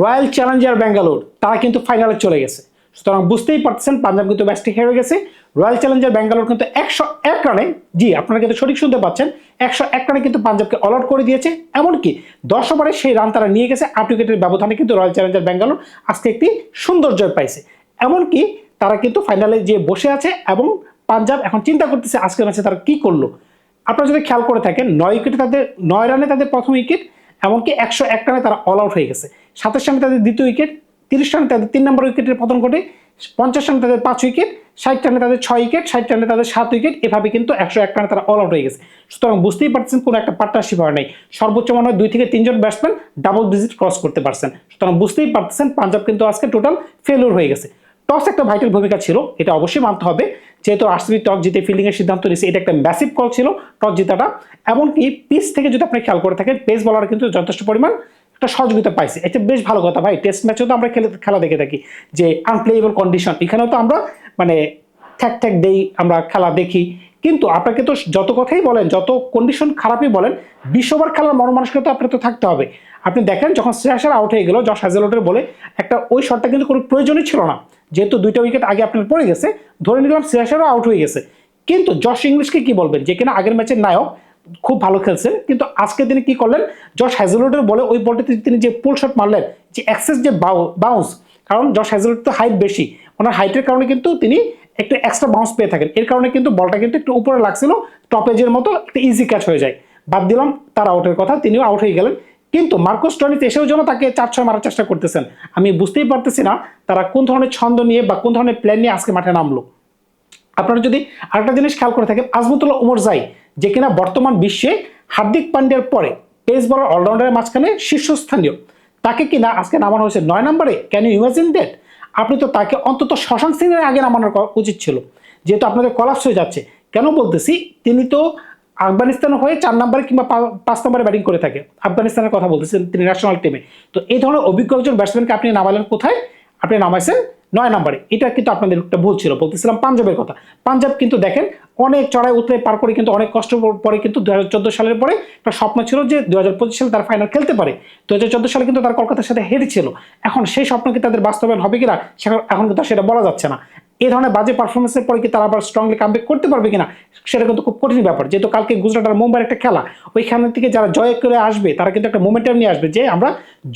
Royal Challenger Bangalore তারা কিন্তু ফাইনালে চলে গেছে। সুতরাং বুঝতেই পারছেন পাঞ্জাব কিন্তু ম্যাচটি হেরে গেছে। রয়্যাল চ্যালেঞ্জার ব্যাঙ্গালোর কিন্তু একশো এক রানে জি, আপনারা কিন্তু সঠিক শুনতে পাচ্ছেন, একশো এক রানে কিন্তু পাঞ্জাবকে অল আউট করে দিয়েছে। এমনকি দশ ওভারে সেই রান তারা নিয়ে গেছে, আট উইকেটের ব্যবধানে কিন্তু রয়্যাল চ্যালেঞ্জার ব্যাঙ্গালোর আজকে একটি সুন্দর জয় পাইছে। এমনকি তারা কিন্তু ফাইনালে যে বসে আছে এবং পাঞ্জাব এখন চিন্তা করতেছে, আজকের ম্যাচে তারা কি করল। আপনারা যদি খেয়াল করে থাকেন, নয় উইকেটে তাদের, নয় রানে তাদের প্রথম উইকেট এমনকি একশো এক রানে তারা অল আউট হয়ে গেছে। সাতাশ রানে তাদের দ্বিতীয় উইকেট, তিরিশ রানে তাদের তিন নম্বর উইকেটের পতন ঘটে, পঞ্চাশ রানে তাদের পাঁচ উইকেট, ষাট রানে তাদের ছয় উইকেট, ষাট রানে তাদের সাত উইকেট, এভাবে কিন্তু একশো এক রানে তারা অল আউট হয়ে গেছে। সুতরাং বুঝতেই পারছেন কোনো একটা পার্টনারশিপ হয় নাই। সর্বোচ্চ মনে হয় দুই থেকে তিনজন ব্যাটসম্যান ডাবল ডিজিট ক্রস করতে পারছেন। সুতরাং বুঝতেই পারতেছেন পাঞ্জাব কিন্তু আজকে টোটাল ফেলিওর হয়ে গেছে। টস একটা ভাইটাল ভূমিকা ছিল, এটা অবশ্যই মানতে হবে। যেহেতু আরসিবি টস জিতে ফিল্ডিংয়ের সিদ্ধান্ত নিয়েছে, এটা একটা ম্যাসিভ কল ছিল টস জেতাটা। এমনকি পিচ থেকে যদি আপনি খেয়াল করে থাকেন পেস বলার কিন্তু যথেষ্ট পরিমাণ একটা সহযোগিতা পাইছে। এটা বেশ ভালো কথা ভাই। টেস্ট ম্যাচেও তো আমরা খেলে দেখে থাকি যে আনপ্লেয়েবল কন্ডিশন এখানেও তো আমরা মানে ঠ্যাক ঠ্যাক দেই, আমরা খেলা দেখি। কিন্তু আপনাকে তো যত কথাই বলেন, যত কন্ডিশন খারাপই বলেন, বিশ্ববার খেলার মনোমানসিকতা আপনার তো থাকতে হবে। আপনি দেখেন যখন শ্রেয়াসার আউট হয়ে গেল জশ হ্যাজেলোটের বলে একটা ওই শটটা কিন্তু কোনো প্রয়োজনই ছিল না। যেহেতু দুইটা উইকেট আগে আপনার পড়ে গেছে, ধরে নিলাম শ্রেয়াসারও আউট হয়ে গেছে। কিন্তু জশ ইংলিশকে কি বলবেন? যে কিনা আগের ম্যাচের নায়ক খুব ভালো খেলছেন, কিন্তু আজকে তিনি কি করলেন? জশ হ্যাজেলোটের বলে ওই বলটিতে তিনি যে পুল শট মারলেন, যে অ্যাক্সেস যে বাউন্স কারণ জশ হ্যাজেলোট তো হাইট বেশি। ওনার হাইটের কারণে কিন্তু তিনি একটু এক্সট্রা বাউন্স পেয়ে থাকেন। এর কারণে কিন্তু বলটা কিন্তু একটু উপরে লাগছিল টপ এজের মতো একটা ইজি ক্যাচ হয়ে যায়। বাদ দিলাম তার আউটের কথা, তিনিও আউট হয়ে গেলেন। কিন্তু মার্কোস টনিতে এসেও যেন তাকে চার ছয় মারার চেষ্টা করতেছেন। আমি বুঝতেই পারতেছি না তারা কোন ধরনের ছন্দ নিয়ে বা কোন ধরনের প্ল্যান নিয়ে আজকে মাঠে নামলো। আপনারা যদি আরেকটা জিনিস খেয়াল করে থাকেন, আজমতুল্লাহ উমর জাই যে কিনা বর্তমান বিশ্বে হার্দিক পান্ডিয়ার পরে পেস বলার অলরাউন্ডারের মাঝখানে শীর্ষস্থানীয়। তাকে কিনা আজকে নামানো হয়েছে নয় নম্বরে। ক্যান ইউ ইমাজিন দ্যাট আপনি তো তাকে অন্তত শশাঙ্ক সিংয়ের আগে নামানোর উচিত ছিল। যেহেতু আপনাদের কলাপস হয়ে যাচ্ছে। কেন বলতেছি? তিনি তো আফগানিস্তান হয়ে চার নম্বরে কিংবা পাঁচ নম্বরে ব্যাটিং করে থাকে। আফগানিস্তানের কথা বলতেছেন তিনি ন্যাশনাল টিমে তো এই ধরনের অভিজ্ঞ একজন ব্যাটসম্যানকে আপনি নামালেন কোথায়? আপনি নামাইছেন নয় নম্বরে। এটা কিন্তু আপনাদের একটা ভুল ছিল, বলতেছিলাম পাঞ্জাবের কথা। পাঞ্জাব কিন্তু দেখেন অনেক চড়াই উতরে পার করে কিন্তু অনেক কষ্ট পরে কিন্তু দু হাজার চোদ্দ সালের পরে একটা স্বপ্ন ছিল যে দু হাজার পঁচিশ সালে তার ফাইনাল খেলতে পারে। দু হাজার চোদ্দ সালে কিন্তু তার কলকাতার সাথে হেরেছিল এখন সেই স্বপ্ন কি তাদের বাস্তবায়ন হবে কিনা এখন কিন্তু সেটা বলা যাচ্ছে না। এই ধরনের বাজে পারফরমেন্সের পরে কি তারা আবার স্ট্রংলি কামব্যাক করতে পারবে কিনা, সেটা কিন্তু খুব কঠিন ব্যাপার। যেহেতু কালকে গুজরাট আর মুম্বাইয়ের একটা খেলা, ওইখান থেকে যারা জয় করে আসবে, তারা কিন্তু একটা মোমেন্টাম নিয়ে আসবে যে আমরা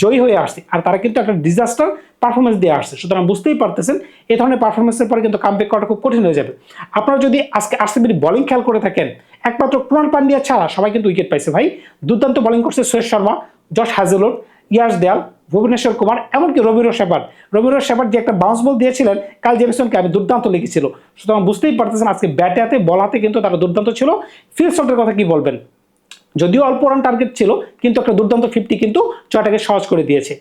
জয়ী হয়ে আসছি। আর তারা কিন্তু একটা ডিজাস্টার পারফরমেন্স দিয়ে আসছে। সুতরাং বুঝতেই পারতেছেন এই ধরনের পারফরমেন্সের পরে কিন্তু কামব্যাক করাটা খুব কঠিন হয়ে যাবে। আপনারা যদি আজকে আরসিবির বোলিং খেয়াল করে থাকেন, একমাত্র কুণাল পান্ডিয়া ছাড়া সবাই কিন্তু উইকেট পাইছে ভাই। দুর্দান্ত বোলিং করছে সুরেশ শর্মা, জশ হ্যাজেলোট ইয়াস দেয়াল, ভুবনেশ্বর কুমার, এমনকি রবিরো শেপার রবিরো শেপার যে একটা বাউন্স বল দিয়েছিলেন, কাল জেমিসনকে আমি দুর্দান্ত লিখেছিল। সুতরাং বুঝতেই পারতেছেন আজকে ব্যাটে হাতে বল হাতে কিন্তু তারা দুর্দান্ত ছিল। ফিল শটের কথা কি বলবেন? যদিও অল্প রান টার্গেট ছিল, কিন্তু একটা দুর্দান্ত ফিফটি কিন্তু ছয়টাকে সহজ করে দিয়েছে।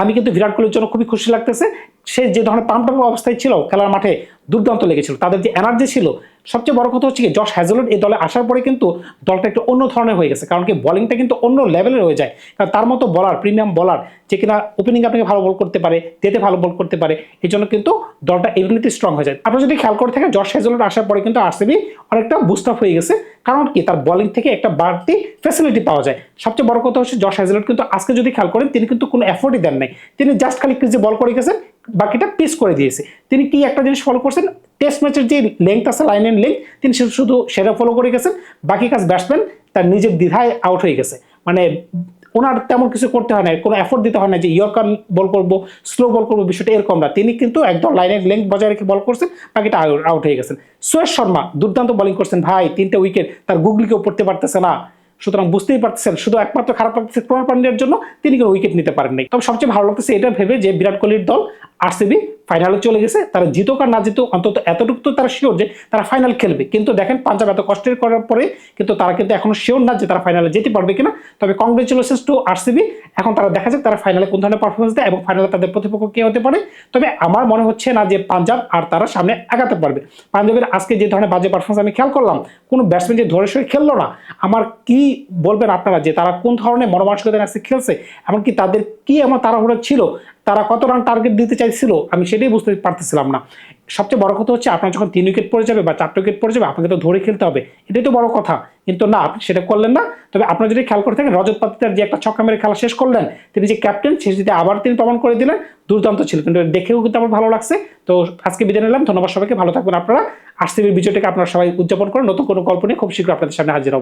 আমি কিন্তু বিরাট কোহলির জন্য খুবই খুশি লাগতেছে। সে যে ধরনের পাম্প অবস্থায় ছিল খেলার মাঠে দুর্দান্ত লেগেছিল, তাদের যে এনার্জি ছিল, সবচেয়ে বড় কথা হচ্ছে কি জশ হ্যাজেলট এই দলে আসার পরে কিন্তু দলটা একটু অন্য ধরনের হয়ে গেছে, কারণ কি বোলিংটা কিন্তু অন্য লেভেলের হয়ে যায়। কারণ তার মতো বলার প্রিমিয়াম বলার যে কিনা ওপেনিং আপনাকে ভালো বল করতে পারে ডেতে ভালো বল করতে পারে, এই জন্য কিন্তু দলটা এমনিতে স্ট্রং হয়ে যায়। আপনারা যদি খেয়াল করে থাকেন জশ হ্যাজেলট আসার পরে কিন্তু আরসিবি অনেকটা বুস্ট আপ হয়ে গেছে, কারণ কি তার বলিং থেকে একটা বাড়তি ফ্যাসিলিটি পাওয়া যায়। সবচেয়ে বড় কথা হচ্ছে জশ হ্যাজেলট কিন্তু আজকে যদি খেয়াল করেন, তিনি কিন্তু কোনো এফোর্টই দেন নাই। তিনি জাস্ট খালি ক্রিজে বল করে গেছেন বাকিটা পিস করে দিয়েছে। তিনি কি একটা জিনিস ফলো করছেন? টেস্ট ম্যাচের যে লেংথ আছে লাইনের লেংথ তিনি শুধু- সেটা ফলো করে গেছেন, বাকি কাজ ব্যাটসম্যান তার নিজের দ্বিধায় আউট হয়ে গেছে। মানে ওনার তেমন কিছু করতে হয় না, কোনো এফোর্ট দিতে হয় না যে ইয়র্কার বল করব স্লো বল করব, বিষয়টা এরকম না। তিনি কিন্তু একদম লাইনের লেংথ বজায় রেখে বল করছেন, বাকিটা আউট হয়ে গেছেন। সুয়েশ শর্মা দুর্দান্ত বলিং করছেন, ভাই, তিনটে উইকেট তার গুগলিকেও পড়তে পারতেছে না। সুতরাং বুঝতেই পারতেছেন, শুধু একমাত্র খারাপ লাগতেছে কুমার পান্ডিয়ার জন্য তিনি কোনো উইকেট নিতে পারেন নাই তবে সবচেয়ে ভালো লাগতেছে এটা ভেবে যে বিরাট কোহলির দল আরসিবি ফাইনালে চলে গেছে, তারা জিতুক আর না জিতুক, অন্তত এতটুকু তো তারা শিওর যে তারা ফাইনাল খেলবে। কিন্তু দেখেন, পাঞ্জাব এত কষ্টের করার পরে কিন্তু তারা কিন্তু এখনও শিওর না যে তারা ফাইনালে যেতে পারবে কিনা। তবে কংগ্রেচুলেশনস টু আরসিবি। এখন তারা দেখা যাক তারা ফাইনালে কোন ধরনের পারফরমেন্স দেয় এবং ফাইনালে তাদের প্রতিপক্ষ কে হতে পারে। তবে আমার মনে হচ্ছে না যে পাঞ্জাব আর তারা সামনে আগাতে পারবে। পাঞ্জাবের আজকে যে ধরনের বাজে পারফরমেন্স আমি খেয়াল করলাম, কোনো ব্যাটসম্যান যে ধরে সরে খেললো না, আমার কি বলবেন আপনারা যে তারা কোন ধরনের মনোমানসিকতা আজকে খেলছে, এমনকি তাদের কি এমন তাড়াহুড়ো ছিল তারা কত রান টার্গেট দিতে চাইছিল, আমি সেটাই বুঝতে পারতেছিলাম না। সবচেয়ে বড় কথা হচ্ছে, আপনার যখন তিন উইকেট পড়ে যাবে বা চারটে উইকেট পড়ে যাবে, আপনাকে তো ধরে খেলতে হবে। এটাই তো বড় কথা। কিন্তু না, আপনি সেটা করলেন না। তবে আপনারা যদি খেয়াল করে থাকেন, রজত পাতিদার যে একটা ছক্কা মেরে খেলা শেষ করলেন, তিনি যে ক্যাপ্টেন সে যদি আবার তিনি প্রমাণ করে দিলেন, দুর্দান্ত ছিল। কিন্তু দেখেও কিন্তু আমার ভালো লাগছে। তো আজকে বিদায় নিলাম। ধন্যবাদ সবাইকে। ভালো থাকবেন আপনারা। আরসিবির বিজয়টাকে আপনারা সবাই উদযাপন করেন। নতুন কোনো গল্প নিয়ে খুব শীঘ্র আপনাদের সামনে হাজির হব।